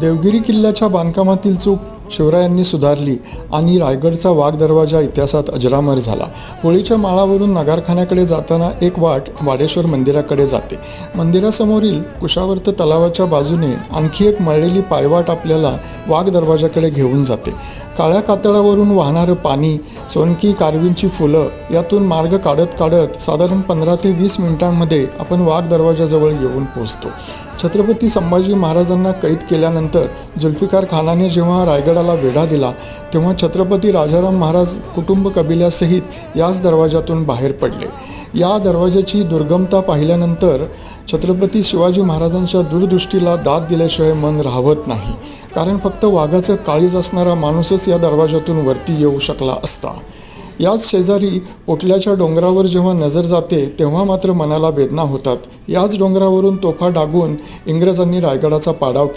देवगिरी किल्ल्याच्या बांधकामातील चूक शिवरायांनी सुधारली आणि रायगडचा वाघ दरवाजा इतिहासात अजरामर झाला. होळीच्या माळावरून नगारखान्याकडे जाताना एक वाट वाडेश्वर मंदिराकडे जाते. मंदिरासमोरील कुशावर्त तलावाच्या बाजूने आणखी एक मळलेली पायवाट आपल्याला वाघ दरवाजाकडे घेऊन जाते. काळ्या कातळावरून वाहणारं पाणी सोनकी कारवींची फुलं यातून मार्ग काढत काढत साधारण पंधरा ते वीस मिनिटांमध्ये आपण वाघ दरवाजाजवळ येऊन पोहोचतो. छत्रपती संभाजी महाराजांना कैद केल्यानंतर जुल्फिकार खानाने जेव्हा रायगडाला वेढा दिला तेव्हा छत्रपती राजाराम महाराज कुटुंब कबिल्यासहित याच दरवाजातून बाहेर पडले. या दरवाजाची दुर्गमता पाहिल्यानंतर छत्रपती शिवाजी महाराजांच्या दूरदृष्टीला दाद दिल्याशिवाय मन राहवत नाही. कारण फक्त वाघाचं काळीज असणारा माणूसच या दरवाजातून वरती येऊ शकला असता. याच शेजारी ओटल्याच्या डोंगरावर जेव्हा नजर जाते तेव्हा मात्र मनाला वेदना होतात. याच डोंगरावरून तोफा डागून इंग्रजांनी रायगडाचा पाडाव केला.